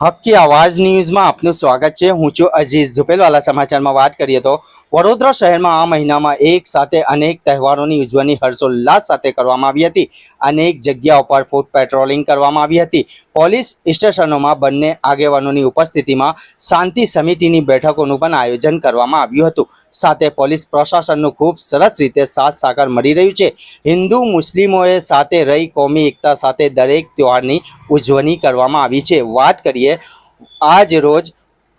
હક્કી આવાજ ન્યૂઝમાં આપનું સ્વાગત છે. હું છું અજીઝ ઝુપેલવાલા સમાચારમાં વાત કરીએ તો વડોદરા શહેરમાં આ મહિનામાં એક સાથે અનેક તહેવારોની ઉજવણી હર્ષોલ્લાસ સાથે કરવામાં આવી હતી. અનેક જગ્યાઓ પર ફૂટ પેટ્રોલિંગ કરવામાં આવી હતી. પોલીસ સ્ટેશનોમાં બંને આગેવાનોની ઉપસ્થિતિમાં શાંતિ સમિતિની બેઠકોનું પણ આયોજન કરવામાં આવ્યું હતું. સાથે પોલીસ પ્રશાસનનું ખૂબ સરસ રીતે સાથ સાકાર મળી રહ્યું છે. હિન્દુ મુસ્લિમોએ સાથે રહી કોમી એકતા સાથે દરેક તહેવારની ઉજવણી કરવામાં આવી છે. વાત કરીએ, આજ રોજ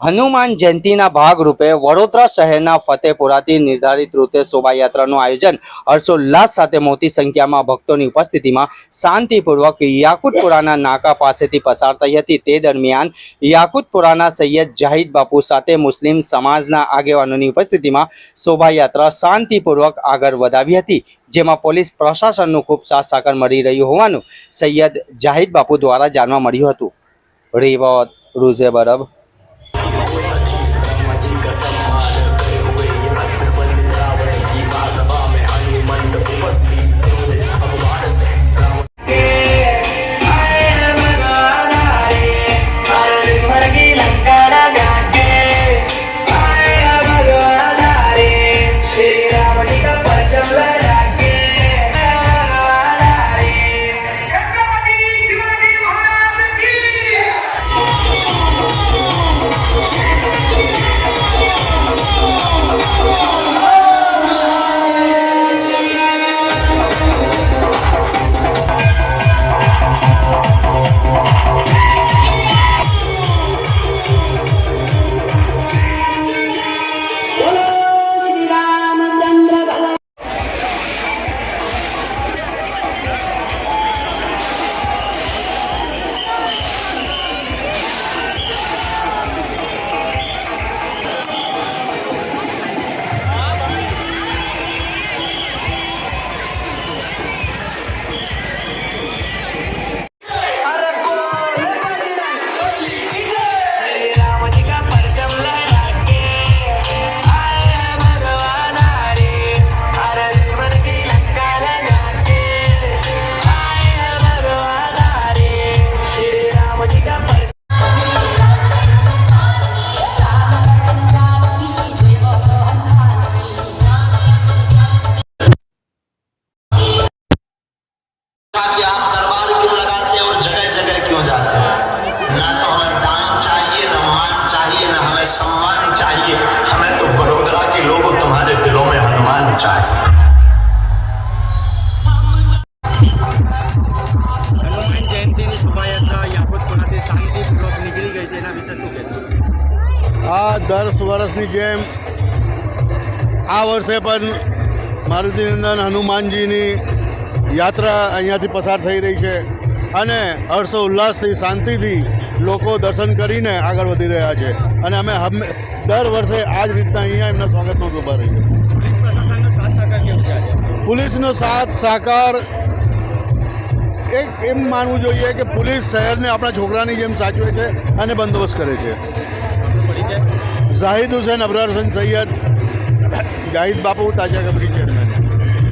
હનુમાન જયંતિના ભાગરૂપે વડોદરા શહેરના ફતેપુરાથી નિર્ધારિત રૂપે શોભાયાત્રાનું આયોજન હર્ષોલ્લાસ સાથે મોટી સંખ્યામાં ભક્તોની ઉપસ્થિતિમાં શાંતિપૂર્વક યાકુતપુરાના નાકા પાસેથી પસાર થઈ હતી. તે દરમિયાન યાકુતપુરાના સૈયદ જાહિદ બાપુ સાથે મુસ્લિમ સમાજના આગેવાનોની ઉપસ્થિતિમાં શોભાયાત્રા શાંતિપૂર્વક આગળ વધાવી હતી, જેમાં પોલીસ પ્રશાસનનું ખૂબ સાથ સાકર મળી રહ્યું હોવાનું સૈયદ જાહિદ બાપુ દ્વારા જાણવા મળ્યું હતું. રેવત રૂઝે બરબ એના વિશે શું કહેશો? આ દસ વર્ષની જેમ આ વર્ષે પણ મારુતિનંદન હનુમાનજીની યાત્રા અહીંયાથી પસાર થઈ રહી છે અને હર્ષો ઉલ્લાસથી શાંતિથી લોકો દર્શન કરીને આગળ વધી રહ્યા છે. અને અમે હમે દર વર્ષે આ જ રીતના અહીંયા એમના સ્વાગતમાં ઊભા રહીએ પોલીસનો સાથ સહકાર એક એમ માનવું જોઈએ કે પોલીસ શહેરને આપણા છોકરાની જેમ સાચવે છે અને બંદોબસ્ત કરે છે. જાહિદ હુસેન અબરાર હુસેન સૈયદ જાહિદ બાપુ તાજા ગબરી છે.